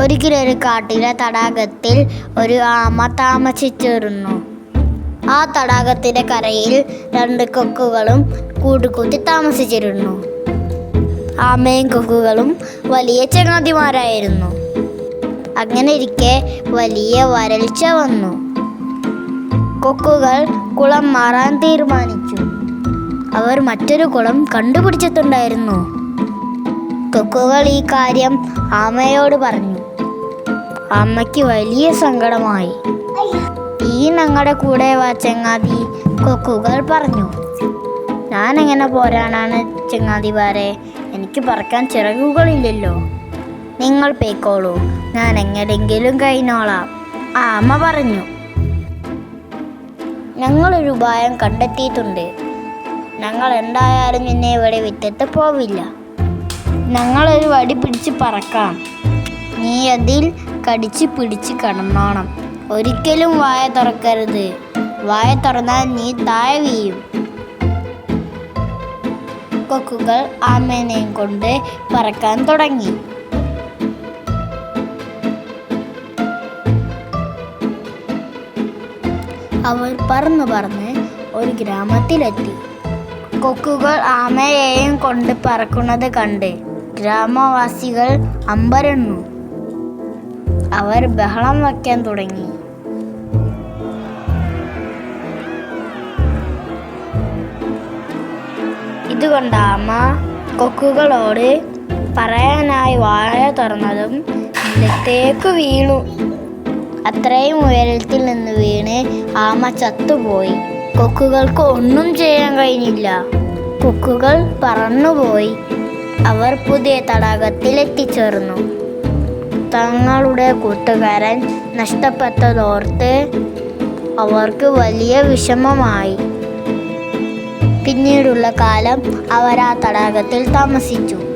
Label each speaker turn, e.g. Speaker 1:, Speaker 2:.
Speaker 1: ഒരിക്കലൊരു കാട്ടിലെ തടാകത്തിൽ ഒരു ആമ താമസിച്ചിരുന്നു. ആ തടാകത്തിന്റെ കരയിൽ രണ്ട് കൊക്കുകളും കൂടുകൂട്ടി താമസിച്ചിരുന്നു. ആമയും കൊക്കുകളും വലിയ ചങ്ങാതിമാരായിരുന്നു. അങ്ങനെ ഇരിക്കെ വലിയ വരൾച്ച വന്നു. കൊക്കുകൾ കുളം മാറാൻ തീരുമാനിച്ചു. അവർ മറ്റൊരു കുളം കണ്ടുപിടിച്ചിട്ടുണ്ടായിരുന്നു. കൊക്കുകൾ ഈ കാര്യം ആമയോട് പറഞ്ഞു. അമ്മയ്ക്ക് വലിയ സങ്കടമായി. ഈ ഞങ്ങളുടെ കൂടെ വാ ചങ്ങാതി കൊക്കുകൾ പറഞ്ഞു. ഞാൻ എങ്ങനെ പോരാനാണ് ചങ്ങാതിമാരെ? എനിക്ക് പറക്കാൻ ചിറകുകളില്ലല്ലോ. നിങ്ങൾ പേക്കോളൂ ഞാൻ എങ്ങനെങ്കിലും കഴിഞ്ഞോളാം ആ അമ്മ പറഞ്ഞു. ഞങ്ങളൊരു ഉപായം കണ്ടെത്തിയിട്ടുണ്ട്. ഞങ്ങൾ എന്തായാലും നിന്നെ ഇവിടെ വിട്ടിട്ട് പോവില്ല. ഞങ്ങളൊരു വടി പിടിച്ച് പറക്കാം. നീ അതിൽ കടിച്ച് പിടിച്ച് കിടന്നോണം. ഒരിക്കലും വായ തുറക്കരുത്. വായ തുറന്നാൽ നീ താഴെ വീഴും. കൊക്കുകൾ ആമേനയും കൊണ്ട് പറക്കാൻ തുടങ്ങി. അവൾ പറന്ന് പറന്ന് ഒരു ഗ്രാമത്തിലെത്തി. കൊക്കുകൾ ആമയെയും കൊണ്ട് പറക്കുന്നത് കണ്ട് ഗ്രാമവാസികൾ അമ്പരന്നു. അവർ ബഹളം വയ്ക്കാൻ തുടങ്ങി. ഇതുകൊണ്ട് അമ്മ കൊക്കുകളോട് പറയാനായി വാഴ തുറന്നതും നിലത്തേക്ക് വീണു. അത്രയും ഉയരത്തിൽ നിന്ന് വീണ് ആമ ചത്തുപോയി. കൊക്കുകൾക്ക് ഒന്നും ചെയ്യാൻ കഴിഞ്ഞില്ല. കൊക്കുകൾ പറന്നുപോയി. അവർ പുതിയ തടാകത്തിൽ എത്തിച്ചേർന്നു തങ്ങളുടെ കൂട്ടുകാരൻ നഷ്ടപ്പെട്ടതോർത്ത് അവർക്ക് വലിയ വിഷമമായി. പിന്നീടുള്ള കാലം അവർ ആ തടാകത്തിൽ താമസിച്ചു.